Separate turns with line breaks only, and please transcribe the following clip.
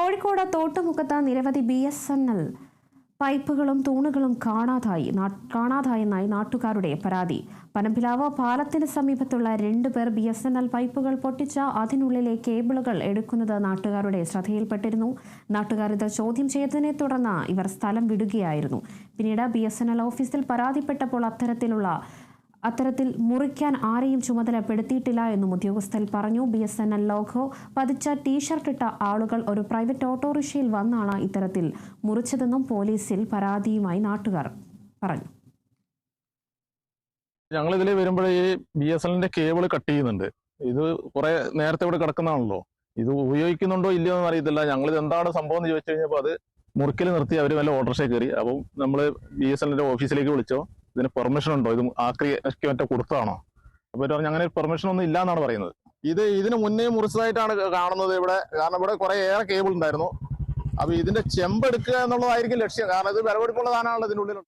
കോഴിക്കോട് തോട്ടുമുഖത്ത് നിരവധി B S N L പൈപ്പുകളും തൂണുകളും കാണാതായി കാണാതായെന്നായി നാട്ടുകാരുടെ പരാതി. പനമ്പിലാവ് പാലത്തിന് സമീപത്തുള്ള രണ്ടുപേർ ബി എസ് എൻ എൽ പൈപ്പുകൾ പൊട്ടിച്ച അതിനുള്ളിലെ കേബിളുകൾ എടുക്കുന്നത് നാട്ടുകാരുടെ ശ്രദ്ധയിൽപ്പെട്ടിരുന്നു. നാട്ടുകാർ ഇത് ചോദ്യം ചെയ്തതിനെ തുടർന്ന് ഇവർ സ്ഥലം വിടുകയായിരുന്നു. പിന്നീട് ബി എസ് എൻ എൽ ഓഫീസിൽ പരാതിപ്പെട്ടപ്പോൾ അത്തരത്തിലുള്ള അത്തരത്തിൽ മുറിക്കാൻ ആരെയും ചുമതലപ്പെടുത്തിയിട്ടില്ല എന്നും ഉദ്യോഗസ്ഥൻ പറഞ്ഞു. B S N L logo പതിച്ച ടീഷർട്ട് ഇട്ട ആളുകൾ ഒരു പ്രൈവറ്റ് ഓട്ടോറിക്ഷയിൽ വന്നാണ് ഇത്തരത്തിൽ മുറിച്ചതെന്നും പോലീസിൽ പരാതിയുമായി നാട്ടുകാർ പറഞ്ഞു.
ഞങ്ങൾ ഇതിൽ വരുമ്പോൾ ഈ ബി എസ് എല്ലിന്റെ കേബിൾ കട്ട് ചെയ്യുന്നുണ്ട്. ഇത് കുറെ നേരത്തെ ഇവിടെ കിടക്കുന്നതാണല്ലോ. ഇത് ഉപയോഗിക്കുന്നുണ്ടോ ഇല്ലയോ എന്ന് അറിയത്തില്ല. ഞങ്ങൾ ഇത് എന്താണ് സംഭവം എന്ന് ചോദിച്ചു കഴിഞ്ഞപ്പോൾ അത് മുറുക്കിൽ നിർത്തി അവർ വല്ല ഓട്ടോറിക്ഷ കയറി. അപ്പം നമ്മൾ ബി എസ് എല്ലിന്റെ ഓഫീസിലേക്ക് വിളിച്ചോ ഇതിന് പെർമിഷൻ ഉണ്ടോ? ഇത് ആക്രിക്ക് മറ്റേ കൊടുത്തതാണോ? അപ്പൊ പറഞ്ഞു അങ്ങനെ പെർമിഷൻ ഒന്നും ഇല്ല എന്നാണ് പറയുന്നത്. ഇത് ഇതിന് മുന്നേ മുറിച്ചതായിട്ടാണ് കാണുന്നത് ഇവിടെ. കാരണം ഇവിടെ കുറെ ഏറെ കേബിൾ ഉണ്ടായിരുന്നു. അപ്പൊ ഇതിന്റെ ചെമ്പെടുക്കുക എന്നുള്ളതായിരിക്കും ലക്ഷ്യം. കാരണം ഇത് വിലപിടിപ്പുള്ള സാധനമാണല്ലോ ഇതിനുള്ളിൽ.